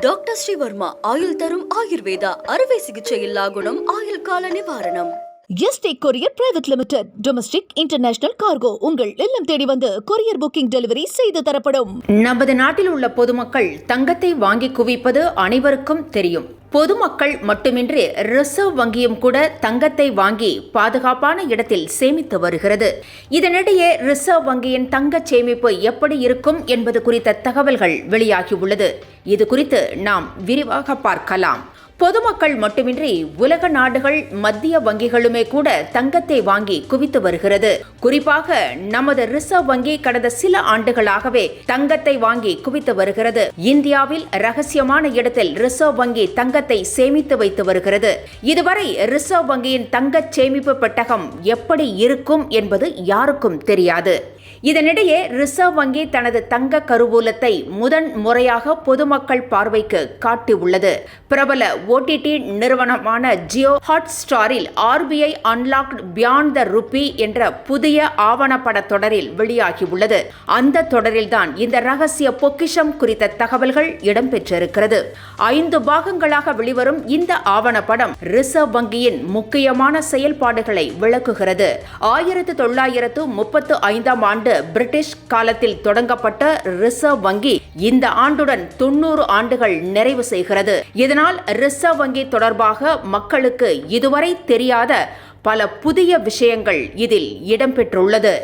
Doctor Sreevarma ஆயுள் தரும் ஆயுர்வேதா அறுவை சிகிச்சையில்லா குணம் ஆயுள் கால நிவாரணம். ST courier private limited domestic international cargo உங்கள் இல்லம் தேடி வந்து கொரியர் புக்கிங் டெலிவரி செய்து தரப்படும். நமது நாட்டில் உள்ள பொதுமக்கள் தங்கத்தை வாங்கி குவிப்பது அனைவருக்கும் தெரியும். பொதுமக்கள் மட்டுமின்றி ரிசர்வ் வங்கியும் கூட தங்கத்தை வாங்கி பாதுகாப்பான இடத்தில் சேமித்து வருகிறது. இதனிடையே ரிசர்வ் வங்கியின் தங்க சேமிப்பு எப்படி இருக்கும் என்பது குறித்த தகவல்கள் வெளியாகியுள்ளது. இது குறித்து நாம் விரிவாக பார்க்கலாம். பொதுமக்கள் மட்டுமின்றி உலக நாடுகள் மத்திய வங்கிகளுமே கூட தங்கத்தை வாங்கி குவித்து வருகிறது. குறிப்பாக நமது ரிசர்வ் வங்கி கடந்த சில ஆண்டுகளாகவே தங்கத்தை வாங்கி குவித்து வருகிறது. இந்தியாவில் ரகசியமான இடத்தில் ரிசர்வ் வங்கி தங்கத்தை சேமித்து வைத்து வருகிறது. இதுவரை ரிசர்வ் வங்கியின் தங்க சேமிப்பு பெட்டகம் எப்படி இருக்கும் என்பது யாருக்கும் தெரியாது. இதனிடையே ரிசர்வ் வங்கி தனது தங்க கருவூலத்தை முதன் முறையாக பொதுமக்கள் பார்வைக்கு காட்டியுள்ளது. பிரபல ஓடிடி நிறுவனமான ஜியோ ஹாட் ஸ்டாரில் RBI unlocked beyond the rupee என்ற புதிய ஆவணப்பட தொடரில் வெளியாகியுள்ளது. அந்த தொடரில்தான் இந்த ரகசிய பொக்கிஷம் குறித்த தகவல்கள் இடம்பெற்றிருக்கிறது. ஐந்து பாகங்களாக வெளிவரும் இந்த ஆவணப்படம் ரிசர்வ் வங்கியின் முக்கியமான செயல்பாடுகளை விளக்குகிறது. ஆயிரத்து தொள்ளாயிரத்து முப்பத்து ஐந்தாம் ஆண்டு பிரிட்டிஷ் காலத்தில் தொடங்கப்பட்ட ரிசர்வ் வங்கி இந்த ஆண்டுடன் தொண்ணூறு ஆண்டுகள் நிறைவு செய்கிறது. இதனால் ரிசர்வ் வங்கி தொடர்பாக மக்களுக்கு இதுவரை தெரியாத பல புதிய விஷயங்கள் இதில் இடம்பெற்றுள்ளது.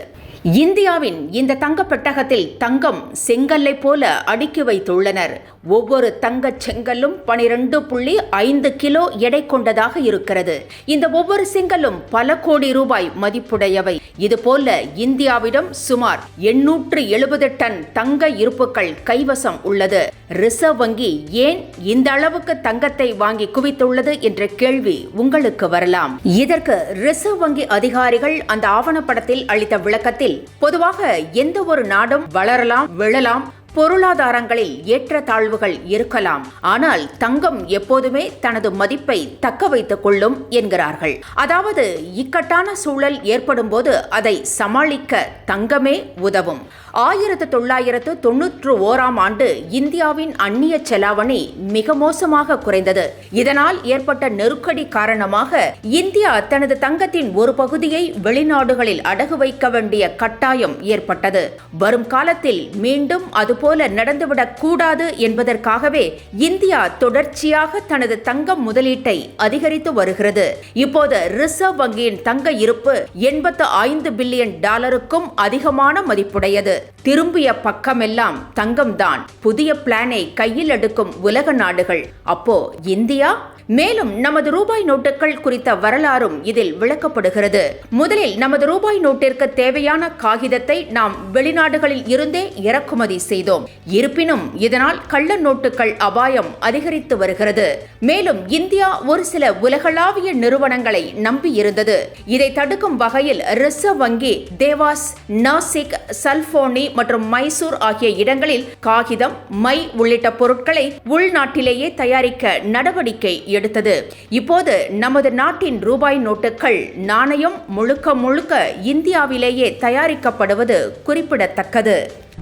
இந்தியாவின் இந்த தங்கப்பட்டகத்தில் தங்கம் செங்கல்லை போல அடுக்கி வைத்துள்ளனர். ஒவ்வொரு தங்கச் செங்கல்லும் பனிரெண்டு புள்ளி ஐந்து கிலோ எடை கொண்டதாக இருக்கிறது. இந்த ஒவ்வொரு செங்கல்லும் பல கோடி ரூபாய் மதிப்புடையவை. இதுபோல இந்தியாவிடம் சுமார் எண்ணூற்று எழுபது டன் தங்க இருப்புகள் கைவசம் உள்ளது. ரிசர்வ் வங்கி ஏன் இந்த அளவுக்கு தங்கத்தை வாங்கி குவித்துள்ளது என்ற கேள்வி உங்களுக்கு வரலாம். இதற்கு ரிசர்வ் வங்கி அதிகாரிகள் அந்த ஆவணப்படத்தில் அளித்த விளக்கத்தில் பொதுவாக எந்த ஒரு நாடும் வளரலாம் விழலாம் பொருளாதாரங்களில் ஏற்றத்தாழ்வுகள் இருக்கலாம். ஆனால் தங்கம் எப்போதுமே தனது மதிப்பை தக்க வைத்துக் கொள்ளும் என்கிறார்கள். அதாவது இக்கட்டான சூழல் ஏற்படும் போது அதை சமாளிக்க தங்கமே உதவும். ஆயிரத்து தொள்ளாயிரத்து தொன்னூற்று ஓராம் ஆண்டு இந்தியாவின் அந்நிய செலாவணி மிக மோசமாக குறைந்தது. இதனால் ஏற்பட்ட நெருக்கடி காரணமாக இந்தியா தனது தங்கத்தின் ஒரு பகுதியை வெளிநாடுகளில் அடகு வைக்க வேண்டிய கட்டாயம் ஏற்பட்டது. வரும் காலத்தில் மீண்டும் அதுபோல் நடந்துவிடக் கூடாது என்பதற்காகவே இந்தியா தொடர்ச்சியாக தனது தங்கம் முதலீட்டை அதிகரித்து வருகிறது. இப்போது ரிசர்வ் வங்கியின் தங்க இருப்பு எண்பத்து ஐந்து பில்லியன் டாலருக்கும் அதிகமான மதிப்புடையது. திரும்பிய பக்கமெல்லாம் தங்கம்தான். புதிய பிளானை கையில் எடுக்கும் உலக நாடுகள். அப்போ இந்தியா மேலும் நமது ரூபாய் நோட்டுகள் குறித்த வரலாறும் இதில் விளக்கப்படுகிறது. முதலில் நமது ரூபாய் நோட்டிற்கு தேவையான காகிதத்தை நாம் வெளிநாடுகளில் இருந்தே இறக்குமதி செய்தோம். இருப்பினும் இதனால் கள்ள நோட்டுகள் அபாயம் அதிகரித்து வருகிறது. மேலும் இந்தியா ஒரு சில உலகளாவிய நிறுவனங்களை நம்பி இருந்தது இதை தடுக்கும் வகையில் ரிசர்வ் வங்கி தேவாஸ் நாசிக் சல்போனி மற்றும் மைசூர் ஆகிய இடங்களில் காகிதம் மை உள்ளிட்ட பொருட்களை உள்நாட்டிலேயே தயாரிக்க நடவடிக்கை எடுத்தது. இப்போது நமது நாட்டின் ரூபாய் நோட்டுகள் நாணயம் முழுக்க முழுக்க இந்தியாவிலேயே தயாரிக்கப்படுவது குறிப்பிடத்தக்கது.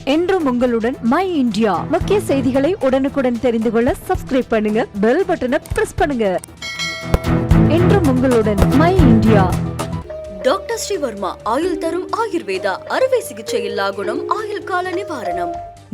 என்றும் உங்களுடன் மை இந்தியா. முக்கிய செய்திகளை உடனுக்குடன் தெரிந்து கொள்ள சப்ஸ்கிரைப் பண்ணுங்க பெல் பட்டனை பிரஸ் பண்ணுங்க. என்றும் உங்களுடன் மை இந்தியா. டாக்டர் ஸ்ரீவர்மா ஆயுள் தரும் ஆயுர்வேதா அறுவை சிகிச்சையில்லா குணம் ஆயுள் கால நிவாரணம்.